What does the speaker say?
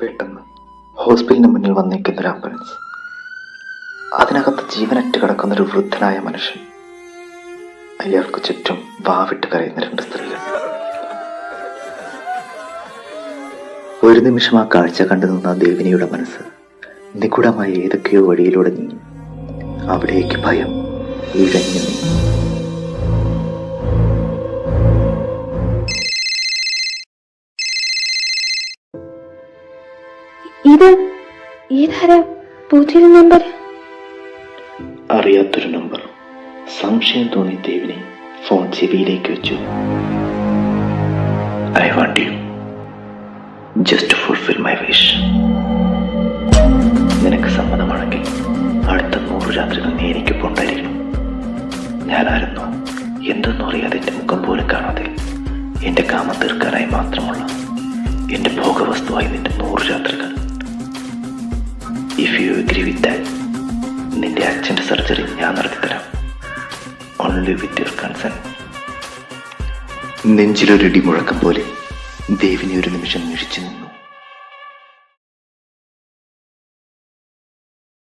പെട്ടെന്ന് ഹോസ്പിറ്റലിന് മുന്നിൽ വന്നിരിക്കുന്ന ഒരു ആംബുലൻസ്. അതിനകത്ത് ജീവനറ്റ് കിടക്കുന്ന ഒരു വൃദ്ധനായ മനുഷ്യൻ. അയാൾക്ക് ചുറ്റും വാവിട്ട് കരയുന്ന രണ്ട് സ്ത്രീകൾ. ഒരു നിമിഷം ആ കാഴ്ച കണ്ടു നിന്ന ദേവിനിയുടെ മനസ്സ് നിഗൂഢമായ ഏതൊക്കെയോ വഴിയിലൂടെ നീങ്ങി. അവിടേക്ക് ഭയം ഇഴഞ്ഞു നീങ്ങി. ഇത് ഇതാരാ പുതിയൊരു നമ്പർ? അറിയാത്തൊരു നമ്പർ. സംശയം തോന്നി ദേവിനെ ഫോൺ ചെവിയിലേക്ക് വെച്ചു. I want you just fulfil my wish നിനക്ക് സമ്മതമാണെങ്കിൽ അടുത്ത നൂറ് രാത്രികൾ നീ എനിക്കൊപ്പം ഉണ്ടായിരിക്കണം ഞാനായിരുന്നു എന്തെന്നും അറിയാതെ എന്റെ മുഖം പോലും കാണാതെ എന്റെ കാമം തീർക്കാനായി മാത്രമുള്ള എന്റെ ഭോഗവസ്തുവായി നിന്റെ നൂറ് രാത്രികൾ if you agree with that നിന്റെ അച്ഛന്റെ സർജറി ഞാൻ നടത്തിത്തരാം ഓൺലി വിത്ത് യുവർ കൺസൺ നെഞ്ചിലൊരിടി മുഴക്കം പോലെ ദേവിനെ ഒരു നിമിഷം നിന്നു.